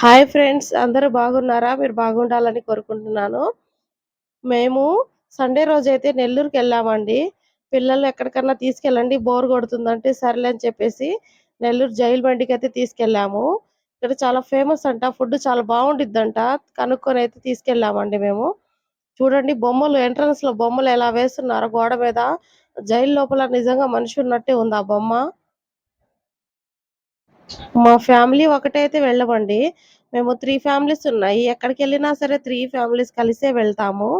Hi friends అందరూ బాగున్నారా? మీరు బాగుండాలని కోరుకుంటున్నాను. మేము సండే రోజు అయితే నెల్లూరుకి వెళ్ళామండి. పిల్లలు ఎక్కడికన్నా తీసుకెళ్ళండి బోర్ కొడుతుందంటే సర్లే అని చెప్పేసి నెల్లూరు జైలు బండికి అయితే తీసుకెళ్ళాము. ఇక్కడ చాలా ఫేమస్ అంట ఫుడ్ చాలా బాగుండిద్దంట కనుక్కొని అయితే తీసుకెళ్ళామండి మేము. చూడండి బొమ్మలు ఎంట్రన్స్లో బొమ్మలు ఎలా వేస్తున్నారు గోడ మీద. జైలు లోపల నిజంగా మనిషి ఉన్నట్టే ఉంది ఆ బొమ్మ. మా ఫ్యామిలీ ఒకటైతే వెళ్ళమండి. మేము త్రీ ఫ్యామిలీస్ ఉన్నాయి. ఎక్కడికి వెళ్ళినా సరే త్రీ ఫ్యామిలీస్ కలిసే వెళ్తాము.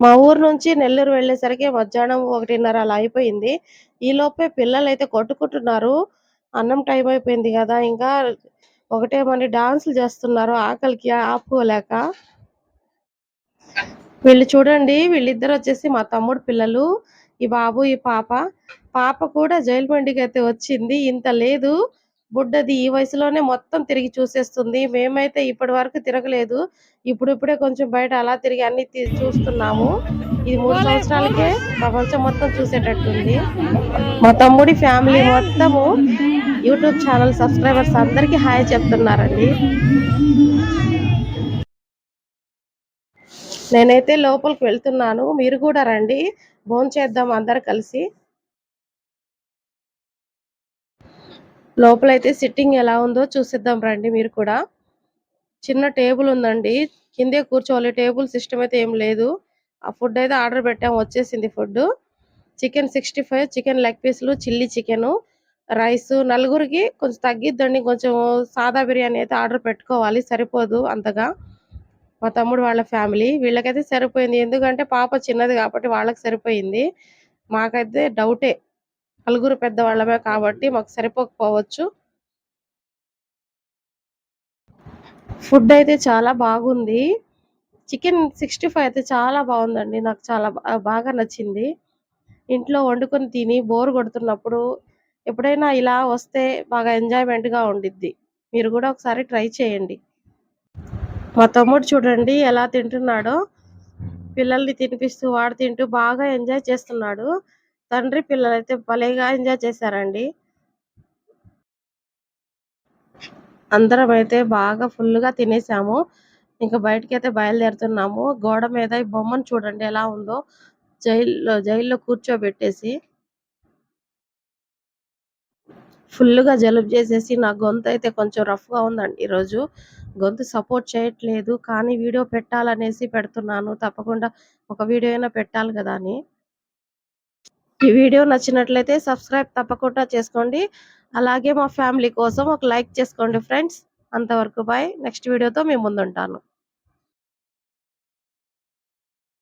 మా ఊరు నుంచి నెల్లూరు వెళ్ళేసరికి మధ్యాహ్నం ఒకటిన్నర అలా అయిపోయింది. ఈ లోపే పిల్లలు అయితే కొట్టుకుంటున్నారు. అన్నం టైం అయిపోయింది కదా ఇంకా ఒకటే మని డాన్సులు చేస్తున్నారు. ఆకలికి ఆపుకోలేక. వీళ్ళు చూడండి వీళ్ళిద్దరు వచ్చేసి మా తమ్ముడు పిల్లలు. ఈ బాబు ఈ పాప. పాప కూడా జైలు బండికి అయితే వచ్చింది. ఇంత లేదు. బుడ్డది ఈ వయసులోనే మొత్తం తిరిగి చూసేస్తుంది. మేమైతే ఇప్పటి వరకు తిరగలేదు. ఇప్పుడిప్పుడే కొంచెం బయట అలా తిరిగి అన్ని చూస్తున్నాము. ఇది మూడు సంవత్సరాలకే ప్రపంచం మొత్తం చూసేటట్టుంది. మా తమ్ముడి ఫ్యామిలీ మొత్తము యూట్యూబ్ ఛానల్ సబ్స్క్రైబర్స్ అందరికీ హాయ్ చెప్తున్నారండి. నేనైతే లోపలికి వెళ్తున్నాను. మీరు కూడా రండి. భోంచేద్దాం అందరు కలిసి. లోపలైతే సిట్టింగ్ ఎలా ఉందో చూసిద్దాం రండి మీరు కూడా. చిన్న టేబుల్ ఉందండి. కిందే కూర్చోవాలి. టేబుల్ సిస్టమ్ అయితే ఏం లేదు. ఆ ఫుడ్ అయితే ఆర్డర్ పెట్టాం. వచ్చేసింది food chicken sixty five chicken leg పీసులు చిల్లీ చికెన్ రైస్. నలుగురికి కొంచెం తగ్గిద్దండి. కొంచెం సాదా బిర్యానీ అయితే ఆర్డర్ పెట్టుకోవాలి. సరిపోదు అంతగా. మా తమ్ముడు వాళ్ళ ఫ్యామిలీ వీళ్ళకైతే సరిపోయింది. ఎందుకంటే పాప చిన్నది కాబట్టి వాళ్ళకి సరిపోయింది. మాకైతే డౌటే. నలుగురు పెద్దవాళ్ళమే కాబట్టి మాకు సరిపోకపోవచ్చు. ఫుడ్ అయితే చాలా బాగుంది. చికెన్ సిక్స్టీ ఫైవ్ అయితే చాలా బాగుందండి. నాకు చాలా బాగా నచ్చింది. ఇంట్లో వండుకొని తిని బోర్ కొడుతున్నప్పుడు ఎప్పుడైనా ఇలా వస్తే బాగా ఎంజాయ్మెంట్గా ఉండిద్ది. మీరు కూడా ఒకసారి ట్రై చేయండి. మా తమ్ముడు చూడండి ఎలా తింటున్నాడో. పిల్లల్ని తినిపిస్తూ వాడు తింటూ బాగా ఎంజాయ్ చేస్తున్నాడు. తండ్రి పిల్లలైతే భలేగా ఎంజాయ్ చేశారండి. అందరం అయితే బాగా ఫుల్గా తినేసాము. ఇంకా బయటికి అయితే బయలుదేరుతున్నాము. గోడ మీద ఈ బొమ్మను చూడండి ఎలా ఉందో. జైల్లో జైల్లో కూర్చోబెట్టేసి ఫుల్గా జలుబు చేసేసి నా గొంతు అయితే కొంచెం రఫ్గా ఉందండి ఈరోజు. గొంతు సపోర్ట్ చేయట్లేదు కానీ వీడియో పెట్టాలనేసి పెడుతున్నాను. తప్పకుండా ఒక వీడియో అయినా పెట్టాలి కదా అని. ఈ వీడియో నచ్చినట్లయితే సబ్స్క్రైబ్ తప్పకుండా చేసుకోండి. అలాగే మా ఫ్యామిలీ కోసం ఒక లైక్ చేసుకోండి ఫ్రెండ్స్. అంతవరకు బాయ్. నెక్స్ట్ వీడియోతో మేము ముందుంటాను.